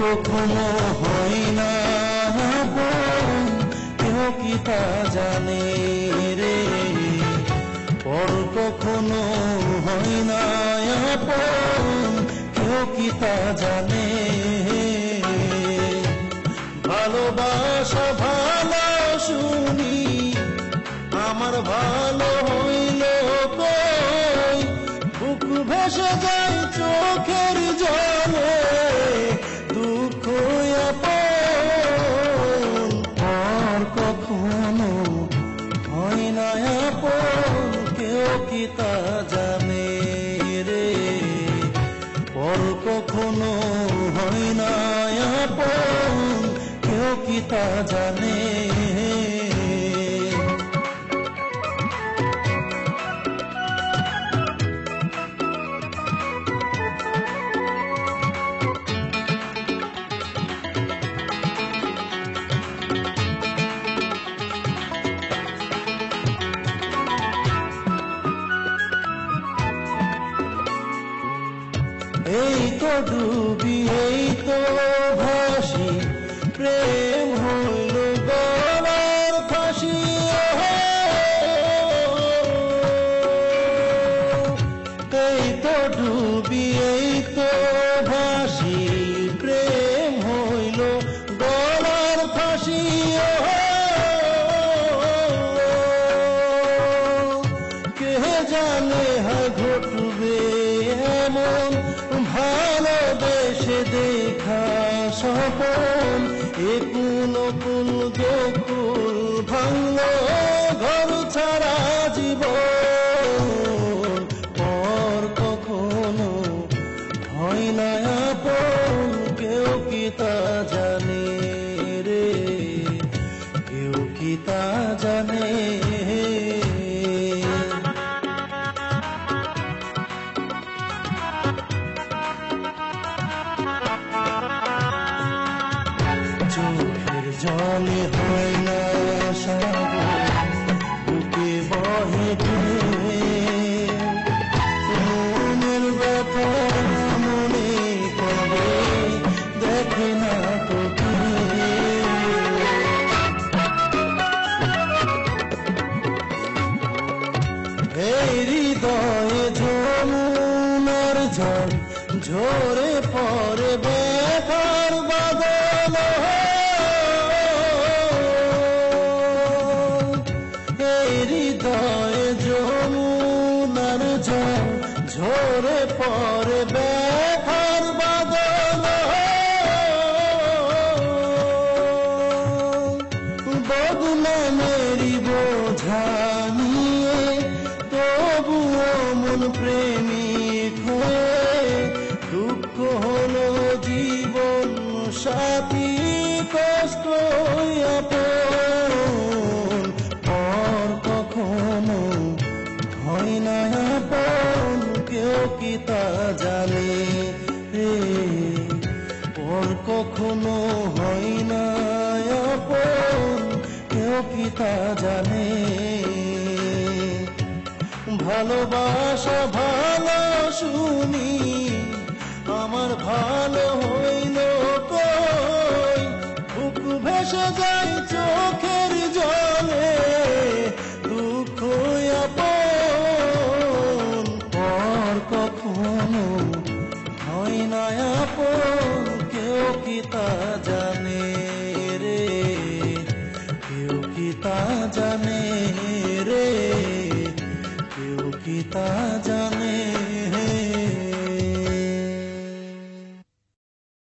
কখনো হয় না কেউ কি তা জানে রে? পর কখনো হয় না কেউ কি তা জানে? ভালোবাসা ভালো শুনি, আমার ভালো হইল বুক ভেসে যায় চোখের কি তা জানে রে পর কখনো হয় না আপন। কেউ কি তা জানে? এই তো ডুবি, এই তো ভাসি। প্রেম হইল গলার ফাঁসি এই তো ডুবি, এই তো ভাসি। প্রেম হইল গলার ফাঁসি কে জানে কোন কুল গোকুল ভাঙল, ঘর ছাড়া জীব পর কখনো হয় না আপন, কেউ কি তা জানে রে? কেউ কি তা জানে জলে হয় না বুকে বহে মনের ব্যথা মনে করে, দেখে না হৃদয়ে ঝমুনার ঝড়, ঝরে পরে পরে বেকার বাদল বদনামেরি বোঝা তবুও মন প্রেমিক তা জানে। রে পর কখনো হয় না কেউ কি তা জানে। ভালোবাসা ভালো শুনি, আমার ভালো হইল কই? ভেসে যায় হয় না আপন কেউ কি